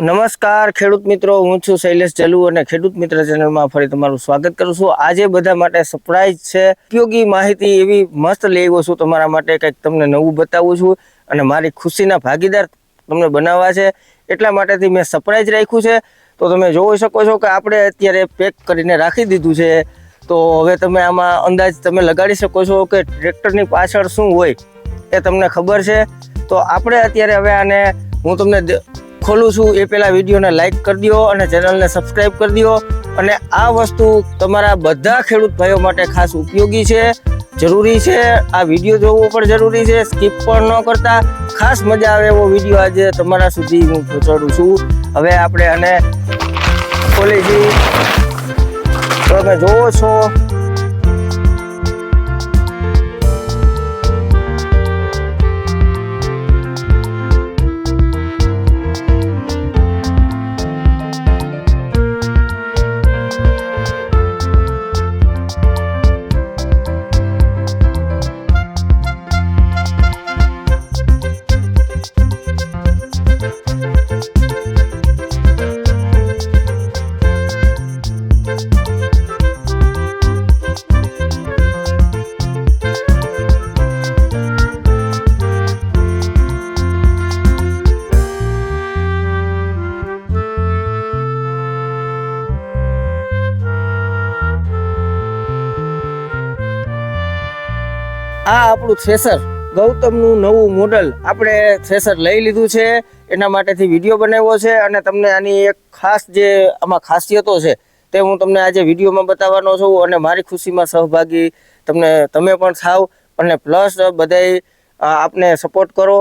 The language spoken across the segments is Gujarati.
નમસ્કાર ખેડૂત મિત્રો, હું છું શૈલેષ જલુ અને ખેડૂત મિત્ર ચેનલમાં ફરી તમારું સ્વાગત કરું છું. આજે બધા માટે સરપ્રાઈઝ છે. ઉપયોગી માહિતી એવી મસ્ત લઈ આવ્યો છું. તમારા માટે કંઈક તમને નવું બતાવું છું અને મારી ખુશીના ભાગીદાર તમને બનાવવા છે. એટલા માટેથી મેં સરપ્રાઈઝ રાખ્યું છે. તો તમે જોઈ શકો છો કે આપણે અત્યારે પેક કરીને રાખી દીધું છે. તો હવે તમે આમાં અંદાજ તમે લગાડી શકો છો કે ટ્રેક્ટરની પાછળ શું હોય એ તમને ખબર છે. તો આપણે અત્યારે હવે આને હું તમને ખોલું છું એ પહેલાં વિડીયોને લાઇક કરી દો અને ચેનલને સબસ્ક્રાઈબ કરી દો. અને આ વસ્તુ તમારા બધા ખેડૂત ભાઈઓ માટે ખાસ ઉપયોગી છે, જરૂરી છે. આ વીડિયો જોવો પણ જરૂરી છે સ્કીપ પણ ન કરતા. ખાસ મજા આવે એવો વીડિયો આજે તમારા સુધી હું પહોંચાડું છું. હવે આપણે આને ખોલી છીએ તમે જોવો છો આ આપણું થ્રેસર. ગૌતમનું નવું મોડલ આપણે થ્રેસર લઈ લીધું છે. એના માટેથી વીડિયો બનાવ્યો છે અને તમને આની એક ખાસ જે આમાં ખાસિયતો છે તે હું તમને આજે વિડીયોમાં બતાવવાનો છું અને મારી ખુશીમાં સહભાગી તમને તમે પણ થાવ અને પ્લસ બધાય આપને સપોર્ટ કરો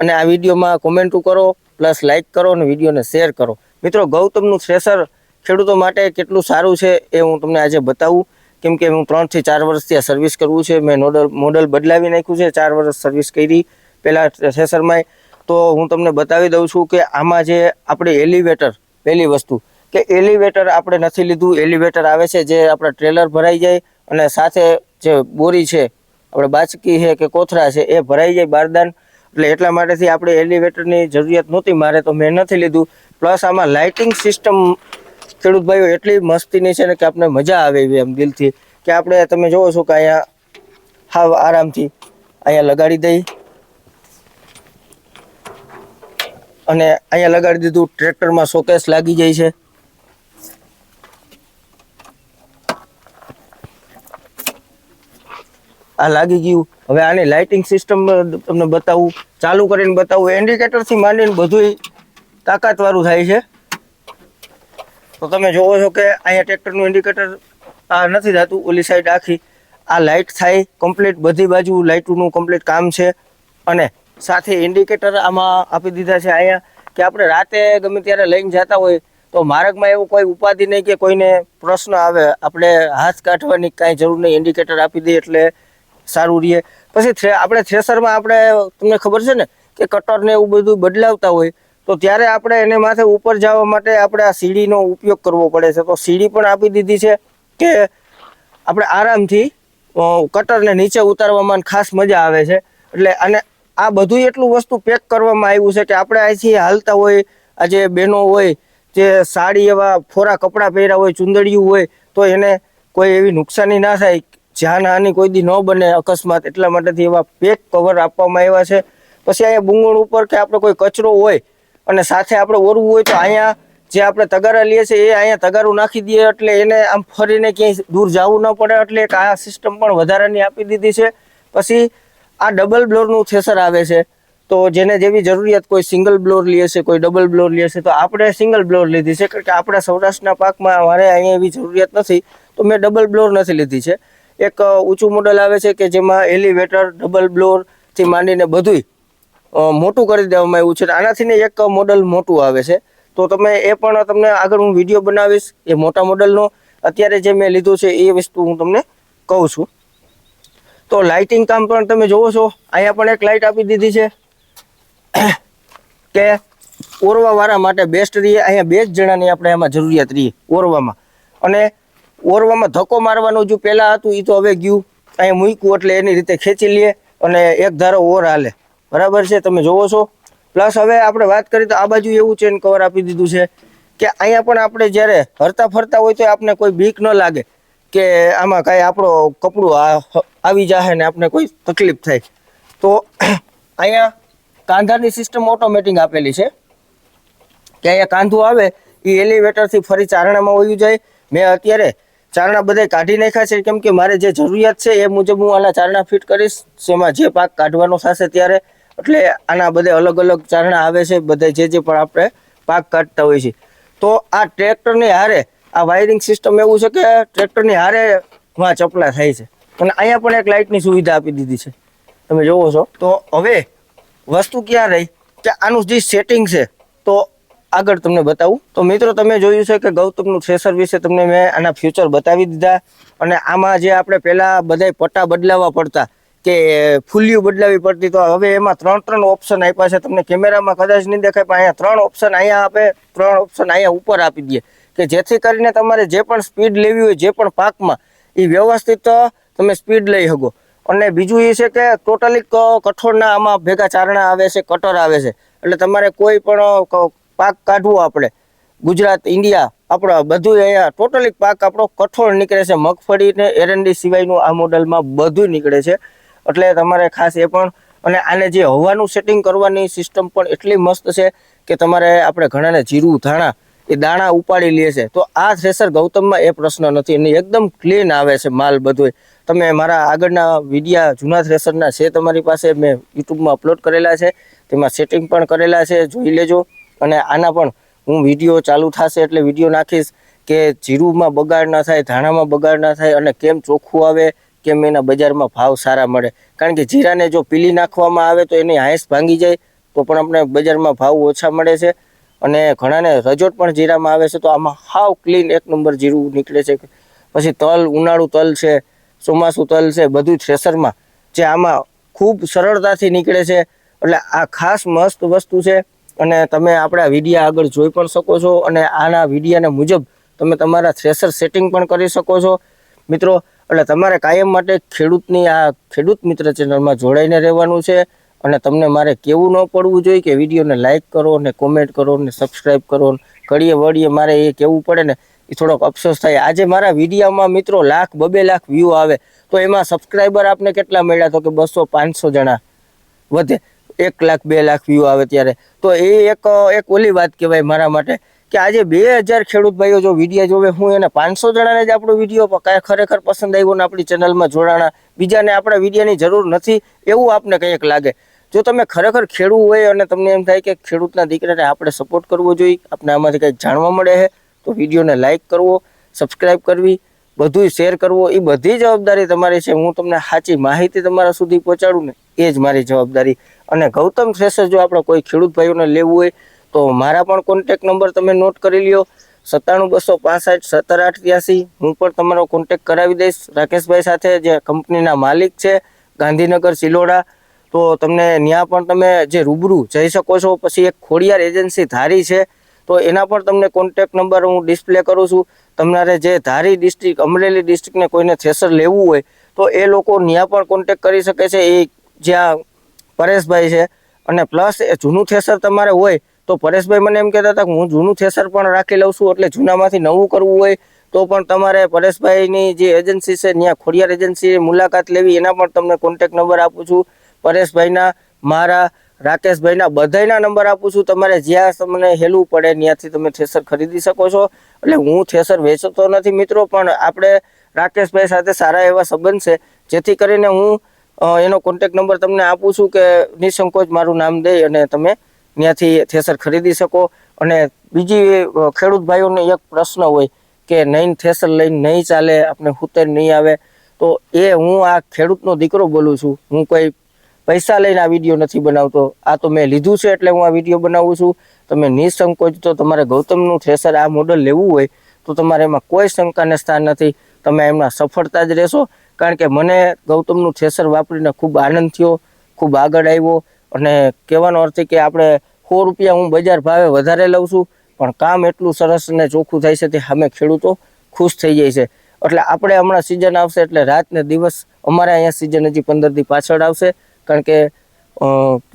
અને આ વિડીયોમાં કોમેન્ટો કરો, પ્લસ લાઇક કરો અને વિડીયોને શેર કરો. મિત્રો, ગૌતમનું થ્રેસર ખેડૂતો માટે કેટલું સારું છે એ હું તમને આજે બતાવું. કેમ કે હું ત્રણથી ચાર વર્ષથી આ સર્વિસ કરવું છે, મેં નોડલ મોડલ બદલાવી નાખ્યું છે, ચાર વર્ષ સર્વિસ કરી પહેલાં થ્રેસરમાંય તો હું તમને બતાવી દઉં છું કે આમાં જે આપણે એલિવેટર પહેલી વસ્તુ, કે એલિવેટર આપણે નથી લીધું એલિવેટર આવે છે જે આપણા ટ્રેલર ભરાઈ જાય અને સાથે જે બોરી છે, આપણે બાચકી છે કે કોથરા છે, એ ભરાઈ જાય બારદાન. એટલે એટલા માટેથી આપણે એલિવેટરની જરૂરિયાત નહોતી, મારે તો મેં નથી લીધું. પ્લસ આમાં લાઇટિંગ સિસ્ટમ ખેડૂત ભાઈઓ એટલી મસ્તીની છે ને કે આપણે મજા આવે એવી એમ દિલથી કે આપણે તમે જોવો છો કે અહીંયા હાવ આરામથી અહીંયા લગાડી દઈ અને અહીંયા લગાડી દીધું, ટ્રેક્ટરમાં શોકેસ લાગી જાય છે. આ લાગી ગયું. હવે આની લાઇટિંગ સિસ્ટમ તમને બતાવું, ચાલુ કરીને બતાવું ઇન્ડિકેટરથી માંડીને બધુંય તાકાતવાળું થાય છે. તો તમે જોવો છો કે અહીંયા ટ્રેક્ટરનું ઇન્ડિકેટર આ નથી થતું, ઓલી સાઈડ આખી. આ લાઇટ થાય કમ્પ્લીટ બધી બાજુ લાઇટોનું કમ્પ્લીટ કામ છે. અને સાથે ઇન્ડિકેટર આમાં આપી દીધા છે અહીંયા કે આપણે રાતે ગમે ત્યારે લઈને જતા હોય, તો માર્ગમાં એવું કોઈ ઉપાધિ નહીં કે કોઈને પ્રશ્ન આવે. આપણે હાથ કાઢવાની કાંઈ જરૂર નહીં ઇન્ડિકેટર આપી દઈએ એટલે સારું રહે. પછી આપણે થ્રેસરમાં આપણે, તમને ખબર છે ને, કે કટરને એવું બધું બદલાવતા હોય તો ત્યારે આપણે એને માથે ઉપર જવા માટે આપણે આ સીડીનો ઉપયોગ કરવો પડે છે. તો સીડી પણ આપી દીધી છે કે આપણે આરામથી કટરને નીચે ઉતારવામાં ખાસ મજા આવે છે. એટલે અને આ બધું એટલું વસ્તુ પેક કરવામાં આવ્યું છે કે આપણે અહીંથી હાલતા હોય, આ જે બહેનો હોય, જે સાડી એવા ફોરા કપડાં પહેર્યા હોય, ચુંદડિયું હોય, તો એને કોઈ એવી નુકસાની ના થાય જાનહાની કોઈ દી ન બને અકસ્માત, એટલા માટેથી એવા પેક કવર આપવામાં આવ્યા છે. પછી અહીંયા બુંગળ ઉપર કે આપણે કોઈ કચરો હોય અને સાથે આપણે ઓરવું હોય તો અહીંયા જે આપણે તગારા લઈએ છીએ, એ અહીંયા તગારું નાખી દઈએ એટલે એને આમ ફરીને ક્યાંય દૂર જવું ન પડે, એટલે એક આ સિસ્ટમ પણ વધારાની આપી દીધી છે. પછી આ ડબલ બ્લોરનું થ્રેસર આવે છે. તો જેને જેવી જરૂરિયાત કોઈ સિંગલ બ્લોર લે છે, કોઈ ડબલ બ્લોર લે છે, તો આપણે સિંગલ બ્લોર લીધી છે. કારણ કે આપણા સૌરાષ્ટ્રના પાકમાં મારે અહીંયા એવી જરૂરિયાત નથી, તો મેં ડબલ બ્લોર નથી લીધી છે. એક ઊંચું મોડલ આવે છે કે જેમાં એલિવેટર ડબલ બ્લોરથી માંડીને બધુંય મોટું કરી દેવામાં આવ્યું છે. આનાથી ને એક મોડલ મોટું આવે છે. તો તમે એ પણ તમને આગળ હું વીડિયો બનાવીશ, એ મોટા મોડલનો અત્યારે જે મેં લીધું છે, એ વસ્તુ હું તમને કહું છું. તો લાઇટિંગ કામ પણ તમે જોવો છો. અહીંયા પણ એક લાઇટ આપી દીધી છે. કે ઓરવા વાળા માટે બેસ્ટ રહીએ. અહીંયા બે જ જણાની આપણે એમાં જરૂરિયાત રહીએ ઓરવામાં. અને ઓરવામાં ધક્કો મારવાનું જે પહેલાં હતું એ તો હવે ગયું. અહીંયા મૂક્યું એટલે એની રીતે ખેંચી લઈએ અને એક ધારો ઓર હાલે. બરાબર છે, તમે જોવો છો. પ્લસ હવે આપણે વાત કરીએ તો આ બાજુ એવું ચેન કવર આપી દીધું છે કે અહીંયા પણ આપણે જ્યારે હરતા ફરતા હોય તો આપણે કોઈ બીક ન લાગે કે આમાં કાંઈ આપણો કપડું આવી જાય ને આપણે કોઈ તકલીફ થાય. તો અહીંયા કાંધાની સિસ્ટમ ઓટોમેટિક આપેલી છે. કે અહીંયા કાંધું આવે એ એલિવેટરથી ફરી ચારણામાં વયું જાય. મેં અત્યારે ચારણા બધા કાઢી નાખ્યા છે, કેમ કે મારે જે જરૂરિયાત છે એ મુજબ હું આના ચારણા ફિટ કરીશ. જેમાં જે પાક કાઢવાનો થશે ત્યારે એટલે આના બધે અલગ અલગ ચારણા આવે છે, બધા જે જે પણ આપણે પાક કાઢતા હોઈએ છીએ તો આ ટ્રેક્ટરની હારે, આ વાયરિંગ સિસ્ટમ એવું છે કે ટ્રેક્ટરની હારે માં ચપલા થાય છે. અને અહીંયા પણ એક લાઇટની સુવિધા આપી દીધી છે. તમે જોવો છો. તો હવે વસ્તુ ક્યાં રહી? કે આનું જે સેટિંગ છે, તો આગળ તમને બતાવું. તો મિત્રો, તમે જોયું છે કે ગૌતમનું થ્રેસર વિશે તમને મેં આના ફ્યુચર બતાવી દીધા. અને આમાં જે આપણે પહેલાં બધાય પટ્ટા બદલાવવા પડતા કે ફૂલિયું બદલાવી પડતી, તો હવે એમાં ત્રણ ત્રણ ઓપ્શન આપ્યા છે. તમને કેમેરામાં કદાચ નહીં દેખાય, પણ અહીંયા ત્રણ ઓપ્શન અહીંયા આપે, ત્રણ ઓપ્શન અહીંયા ઉપર આપી દે. કે જેથી કરીને તમારે જે પણ સ્પીડ લેવી હોય, જે પણ પાકમાં એ વ્યવસ્થિત તમે સ્પીડ લઈ શકો. અને બીજું એ છે કે ટોટલી કઠોળના આમાં ભેગા ચારણા આવે છે કટર આવે છે. એટલે તમારે કોઈ પણ પાક કાઢવો આપણે. ગુજરાત, ઇન્ડિયા, આપણો બધું અહીંયા ટોટલી પાક આપણો કઠોળ નીકળે છે. મગફળી ને એરંડી સિવાયનું આ મોડલમાં બધું નીકળે છે. એટલે તમારે ખાસ એ પણ, અને આને જે હવાનું સેટિંગ કરવાની સિસ્ટમ પણ એટલી મસ્ત છે કે તમારે આપણે ઘણાને જીરું, ધાણા એ દાણા ઉપાડી લે છે. તો આ થ્રેસર ગૌતમમાં એ પ્રશ્ન નથી. અને એકદમ ક્લીન આવે છે માલ બધોય તમે મારા આગળના વિડીયા જૂના થ્રેસરના છે તમારી પાસે મેં યુટ્યુબમાં અપલોડ કરેલા છે. તેમાં સેટિંગ પણ કરેલા છે. જોઈ લેજો. અને આના પણ હું વીડિયો ચાલુ થશે એટલે વીડિયો નાખીશ કે જીરુમાં બગાડ ના થાય, ધાણામાં બગાડ ના થાય અને કેમ ચોખ્ખું આવે કેમ એના બજારમાં ભાવ સારા મળે? કારણ કે જીરાને જો પીલી નાખવામાં આવે તો એની હાંસ ભાંગી જાય, તો પણ આપણે બજારમાં ભાવ ઓછા મળે છે. અને ઘણાને રજોટ પણ જીરામાં આવે છે, તો આમાં હાવ ક્લીન એક નંબર જીરું નીકળે છે. પછી તલ, ઉનાળુ તલ છે, ચોમાસું તલ છે, બધું થ્રેસરમાં જે આમાં ખૂબ સરળતાથી નીકળે છે. એટલે આ ખાસ મસ્ત વસ્તુ છે. અને તમે આપણા વિડીયા આગળ જોઈ પણ શકો છો. અને આના વિડીયાને મુજબ તમે તમારા થ્રેસર સેટિંગ પણ કરી શકો છો. મિત્રો એટલે તમારે કાયમ માટે ખેડૂતની આ ખેડૂત મિત્ર ચેનલમાં જોડાઈને રહેવાનું છે અને તમને મારે કેવું ન પડવું જોઈએ કે વિડીયોને લાઇક કરો ને કોમેન્ટ કરો ને સબસ્ક્રાઈબ કરો ને ઘડીએ વળીએ મારે એ કહેવું પડે ને એ થોડોક અફસોસ થાય. આજે મારા વિડીયોમાં મિત્રો લાખ, બબે લાખ વ્યૂ આવે. તો એમાં સબસ્ક્રાઈબર આપને કેટલા મળ્યા? તો કે બસો, પાંચસો જણા. વધે. એક લાખ, બે લાખ વ્યૂ આવે ત્યારે. તો એ એક એક ઓલી વાત કહેવાય મારા માટે. કે આજે બે હજાર ખેડૂત ભાઈઓ જો વીડિયો જોવે, હું એને પાંચસો જણાને જ આપણો વીડિયો કાંઈ ખરેખર પસંદ આવ્યો ને આપણી ચેનલમાં જોડાણા. બીજાને આપણા વિડીયોની જરૂર નથી, એવું આપને કંઈક લાગે. જો તમે ખરેખર ખેડૂત હોય અને તમને એમ થાય કે ખેડૂતના દીકરાને આપણે સપોર્ટ કરવો જોઈએ આપણે આમાંથી કંઈક જાણવા મળે છે, તો વિડીયોને લાઇક કરવો સબસ્ક્રાઈબ કરવી બધું શેર કરવો. એ બધી જવાબદારી તમારી છે. હું તમને સાચી માહિતી તમારા સુધી પહોંચાડું ને, એ જ મારી જવાબદારી. અને ગૌતમ શ્રેષ્ઠ જો આપણે કોઈ ખેડૂત ભાઈઓને લેવું હોય તો મારા પણ કોન્ટેક નંબર તમે નોટ કરી લ્યો. સત્તાણું બસો પાસઠ સત્તર આઠ ત્યાસી હું પણ તમારો કોન્ટેક કરાવી દઈશ. રાકેશભાઈ સાથે જે કંપનીના માલિક છે, ગાંધીનગર સિલોડા તો તમને ત્યાં પણ તમે જે રૂબરૂ જઈ શકો છો. પછી એક ખોડિયાર એજન્સી ધારી છે. તો એના પણ તમને કોન્ટેક નંબર હું ડિસ્પ્લે કરું છું. તમારે જે ધારી ડિસ્ટ્રિક્ટ અમરેલી ડિસ્ટ્રિક્ટને કોઈને થેસર લેવું હોય, તો એ લોકો ત્યાં પણ કોન્ટેક કરી શકે છે. એ જ્યાં પરેશભાઈ છે. અને પ્લસ એ જૂનું થેસર તમારે હોય તો પરેશભાઈ મને એમ કહેતા હતા કે હું જૂનું થેસર પણ રાખી લઉં છું, એટલે જૂનામાંથી નવું કરવું હોય તો પણ તમારે પરેશભાઈની જે એજન્સી છે ત્યાં ખોડિયાર એજન્સી મુલાકાત લેવી, એના પણ તમને કોન્ટેક નંબર આપું છું. પરેશભાઈના, મારા, રાકેશભાઈના બધાયના નંબર આપું છું. તમારે જ્યાં તમને હેલું પડે ત્યાંથી તમે થેસર ખરીદી શકો છો. એટલે હું થેસર વેચતો નથી મિત્રો, પણ આપણે રાકેશભાઈ સાથે સારા એવા સંબંધ છે. જેથી કરીને હું એનો કોન્ટેક નંબર તમને આપું છું કે નિસંકોચ મારું નામ દઈ અને તમે ત્યાંથી થ્રેસર ખરીદી શકો. અને બીજી ખેડૂત ભાઈઓને એક પ્રશ્ન હોય કે નહીં થેસર લઈને નહીં ચાલે આપણે હુતર નહીં આવે. તો એ હું આ ખેડૂતનો દીકરો બોલું છું. હું કોઈ પૈસા લઈને આ વીડિયો નથી બનાવતો. આ તો મેં લીધું છે એટલે હું આ વીડિયો બનાવું છું. તમે નિસંકોચ તો તમારે ગૌતમનું થ્રેસર આ મોડલ લેવું હોય, તો તમારે એમાં કોઈ શંકાને સ્થાન નથી. તમે એમના સફળતા જ રહેશો. કારણ કે મને ગૌતમનું થ્રેસર વાપરીને ખૂબ આનંદ થયો, ખૂબ આગળ આવ્યો. અને કહેવાનો અર્થ કે આપણે સો રૂપિયા હું બજાર ભાવે વધારે લઉં છું, પણ કામ એટલું સરસ અને ચોખ્ખું થાય છે તે અમે ખેડૂતો ખુશ થઈ જાય છે. એટલે આપણે હમણાં સિઝન આવશે એટલે રાત ને દિવસ અમારે અહીંયા સિઝન હજી પંદરથી પાછળ આવશે, કારણ કે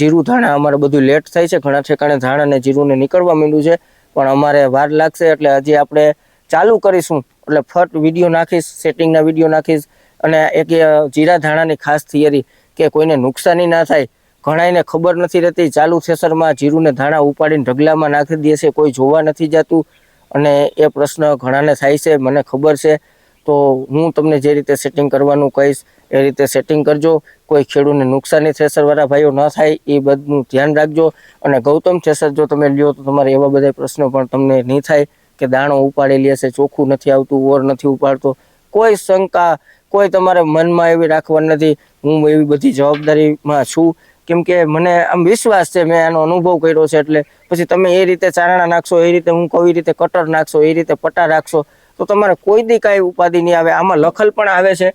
જીરું ધાણા અમારે બધું લેટ થાય છે, ઘણા ઠેકાણે ધાણા અને જીરુંને નીકળવા માંડ્યું છે, પણ અમારે વાર લાગશે એટલે હજી આપણે ચાલુ કરીશું. એટલે ફટ વીડિયો નાખીશ સેટિંગના વીડિયો નાખીશ, અને એક જીરા ધાણાની ખાસ થિયરી કે કોઈને નુકસાની ના થાય ઘણાઈને ખબર નથી રહેતી. ચાલુ થેસરમાં જીરુંને ધાણા ઉપાડીને ઢગલામાં નાખી દે છે. કોઈ જોવા નથી જતું. અને એ પ્રશ્ન ઘણાને થાય છે. મને ખબર છે. તો હું તમને જે રીતે સેટિંગ કરવાનું કહીશ, એ રીતે સેટિંગ કરજો. કોઈ ખેડૂતને નુકસાની થેસરવાળા ભાઈઓ ન થાય, એ બધું ધ્યાન રાખજો. અને ગૌતમ થેસર જો તમે લ્યો તો તમારે એવા બધા પ્રશ્નો પણ તમને નહીં થાય કે દાણો ઉપાડી લે છે, ચોખ્ખું નથી આવતું, ઓર નથી ઉપાડતો. કોઈ શંકા, કોઈ તમારે મનમાં એવી રાખવાની નથી. હું એવી બધી જવાબદારીમાં છું. કેમ કે મને આમ વિશ્વાસ છે, મેં આનો અનુભવ કર્યો છે, એટલે પછી તમે એ રીતે ચારણા નાખશો, એ રીતે હું કઈ રીતે કટર નાખશો, એ રીતે પટ્ટા રાખશો, તો તમારે કોઈ દી કાંઈ ઉપાધિ નહીં આવે. આમાં લખલ પણ આવે છે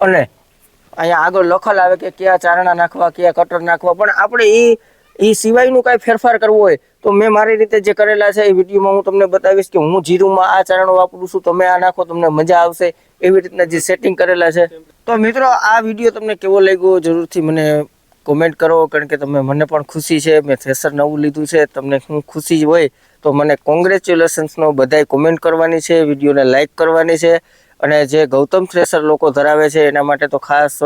અને અહીંયા આગળ લખલ આવે કે કયા ચારણા નાખવા, કયા કટર નાખવા, પણ આપણે એ એ સિવાયનું કાંઈ ફેરફાર કરવો હોય, તો મેં મારી રીતે જે કરેલા છે, એ વિડીયોમાં હું તમને બતાવીશ કે હું જીરુમાં આ ચારણો વાપરું છું, તમે આ નાખો, તમને મજા આવશે, એવી રીતના જે સેટિંગ કરેલા છે. તો મિત્રો, આ વીડિયો તમને કેવો લાગ્યો, જરૂરથી મને કોમેન્ટ કરો, કારણ કે તમે મને પણ ખુશી છે. મેં થ્રેસર નવું લીધું છે. તમને હું ખુશી હોય તો મને કોંગ્રેચ્યુલેશન્સનો બધાય કોમેન્ટ કરવાની છે, વિડીયોને લાઇક કરવાની છે. અને જે ગૌતમ થ્રેસર લોકો ધરાવે છે, એના માટે તો ખાસ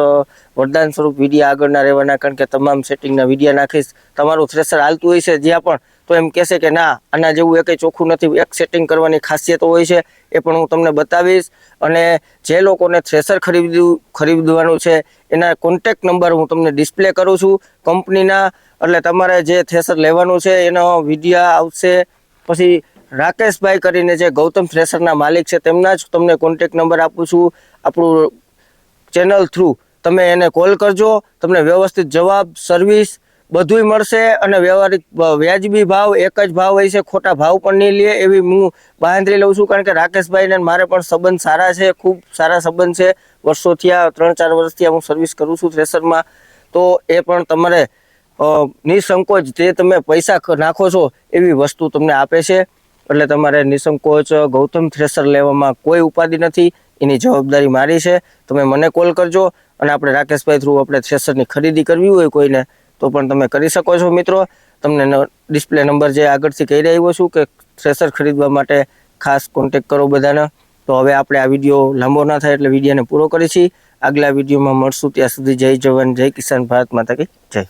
વરદાન સ્વરૂપ વિડીયા આગળના રહેવાના, કારણ કે તમામ સેટિંગના વિડીયા નાખીશ. તમારું થ્રેસર હાલતું હોય છે જ્યાં પણ. તો એમ કહેશે કે ના, આના જેવું એકે ચોખ્ખું નથી. એક સેટિંગ કરવાની ખાસિયત હોય છે, એ પણ હું તમને બતાવીશ. અને જે લોકોને થ્રેસર ખરીદ્યું ખરીદવાનું છે, એના કોન્ટેક નંબર હું તમને ડિસ્પ્લે કરું છું. કંપનીના, એટલે તમારે જે થ્રેસર લેવાનું છે, એનો વિડીયા આવશે. પછી રાકેશભાઈ કરીને જે ગૌતમ થ્રેસરના માલિક છે, તેમના જ તમને કોન્ટેક નંબર આપું છું. આપણું ચેનલ થ્રુ તમે એને કોલ કરજો. તમને વ્યવસ્થિત જવાબ સર્વિસ બધુંય મળશે અને વ્યવહારિક વ્યાજબી ભાવ, એક જ ભાવ હોય છે, ખોટા ભાવ પણ નહીં લે એવી હું બાંધરી લઉં છું, કારણ કે રાકેશભાઈને મારે પણ સંબંધ સારા છે, ખૂબ સારા સંબંધ છે. વર્ષોથી આ ત્રણ ચાર વર્ષથી હું સર્વિસ કરું છું થ્રેસરમાં તો એ પણ તમારે નિસંકોચ જે તમે પૈસા નાખો છો એવી વસ્તુ તમને આપે છે. એટલે તમારે નિસંકોચ, ગૌતમ થ્રેસર લેવામાં કોઈ ઉપાધિ નથી. એની જવાબદારી મારી છે. તમે મને કોલ કરજો અને આપણે રાકેશભાઈ થ્રુ આપણે થ્રેસરની ખરીદી કરવી હોય કોઈને તો પણ તમે કરી શકો છો મિત્રો. તમને ડિસ્પ્લે નંબર જે આગળથી કહી રહ્યો છું કે થ્રેસર ખરીદવા માટે ખાસ કોન્ટેક કરો બધાને. તો હવે આપણે આ વીડિયો લાંબો ના થાય એટલે વિડીયોને પૂરો કરીશી. આગલા વિડીયોમાં મળશું ત્યાં સુધી જય જવાન, જય કિસાન ભારત માતા કે જય.